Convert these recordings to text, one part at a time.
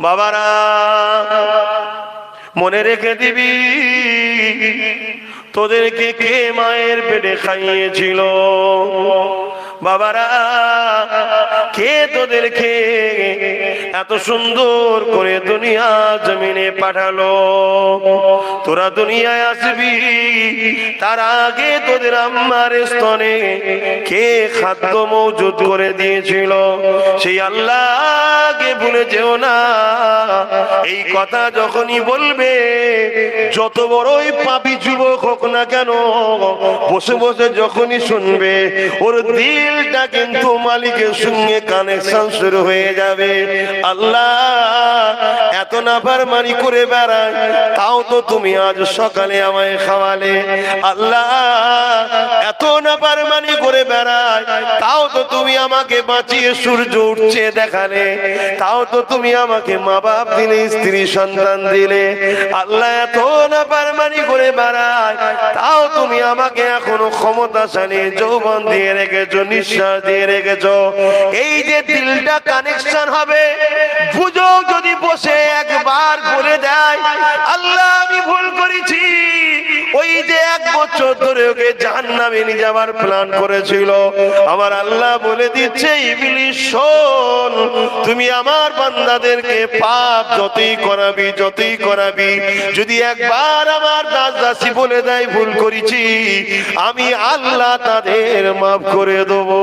বাবারা মনে রেখে দিবি তোদেরকে কে মায়ের পেটে খাইয়েছিল? বাবারা কে তোদেরকে এত সুন্দর করে দুনিয়া জমিনে পাঠালো। তোরা দুনিয়ায় আসবি, তার আগে তোদের আম্মার স্তনে কে খাদ্য মজুদ করে দিয়েছিল? সেই আল্লাহকে ভুলে যেও না। এই কথা যখনই বলবে, যত বড়ই পাপি যুবক হোক না কেন, বসে বসে যখনই শুনবে, ওর দিলটা কিন্তু মালিকের সঙ্গে কানেকশন শুরু হয়ে যাবে। আল্লাহ, এত নাফার মানি করে বেড়ায়, তাও তো তুমি আজ সকালে আমায় খাওয়ালে। আল্লাহ, এত নাফার মানি করে বেড়ায়। তাও তো তুমি আমাকে বাঁচিয়ে সূর্য উঠছে দেখালে। তাও তো তুমি আমাকে মা বাপ দিলে, স্ত্রী, সন্তান দিলে। আল্লাহ এত নাফারমানি করে বেড়ায়। তাও তুমি আমাকে এখনও ক্ষমতাশালী, যৌবন দিয়ে রেখেছো, নিঃশ্বাস দিয়ে রেখেছো। এই যে দিলটা কানেকশন হবে বুঝো যদি বসে একবার বলে দেয়, আল্লাহ আমি ভুল করেছি। এক বছর ধরে ওকে জাহান্নামে নিয়ে যাওয়ার প্ল্যান করেছিল। আমার আল্লাহ বলে দিচ্ছে তুমি আমার বান্দাদেরকে পাপ যতই করাবি যতই করাবি। যদি একবার আমার দাস দাসী বলে দেয়, ভুল করেছি, আমি আল্লাহ তাদের মাফ করে দেবো।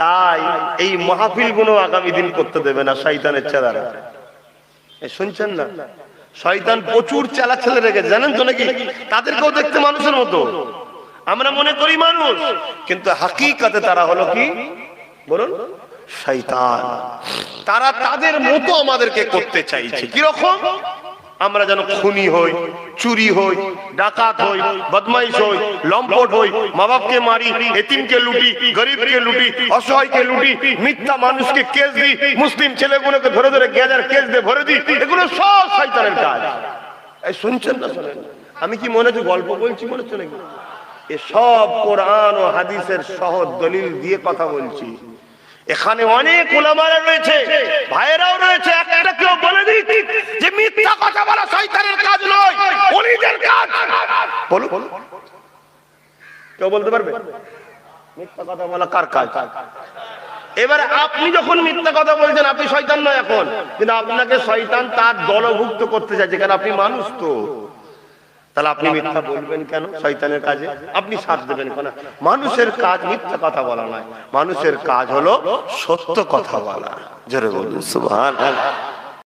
তাই এই মাহফিলগুলো আগামী দিন করতে দেবে না, শয়তানের চেলারা এ শুনছেন না? শয়তান প্রচুর চেলা ছেলে রেখে জানেন তো নাকি? তাদেরকেও দেখতে মানুষের মতো। আমরা মনে করি মানুষ, কিন্তু হাকিকাতে তারা হলো কি? বলুন, শয়তান। তারা তাদের মতো আমাদেরকে করতে চাইছে। কীরকম? আমরা যেন খুনি হই, চুরি হই, ডাকাত হই, বদমাইশ হই, লম্পট হই মা বাপকে মারি, এতিমকে লুটি, গরিবকে লুটি, অসহায়কে লুটি, মিথ্যা মানুষকে কেস দিই, মুসলিম ছেলেগুলোকে ধরে ধরে গেজার কেস দিয়ে ভরে দিই, এগুলো সব শয়তানের কাজ। এই শুনছেন না শোনেন? আমি কি মনে হচ্ছে গল্প বলছি, মনে হচ্ছে নাকি? এ সব কোরআন ও হাদিসের সহজ দলিল দিয়ে কথা বলছি। এখানে অনেক ওলামারা রয়েছে, ভাইয়েরাও রয়েছে, একটা কেউ বলে দিই যে মিথ্যা কথা বলা শয়তানের কাজ নয় অলিদের কাজ বলো কেউ বলতে পারবে? মিথ্যা কথা বলা, কার কাজ? এবারে আপনি যখন মিথ্যা কথা বলছেন, আপনি শয়তান নয় এখন। কিন্তু আপনাকে শয়তান তার দলভুক্ত করতে চাইছে কারণ আপনি মানুষ তো। তাহলে আপনি মিথ্যা বলবেন কেন শয়তানের কাজে? আপনি সাথ দেবেন কেন? মানুষের কাজ মিথ্যা কথা বলা নয়। মানুষের কাজ হলো সত্য কথা বলা। জোরে বলুন সুবহান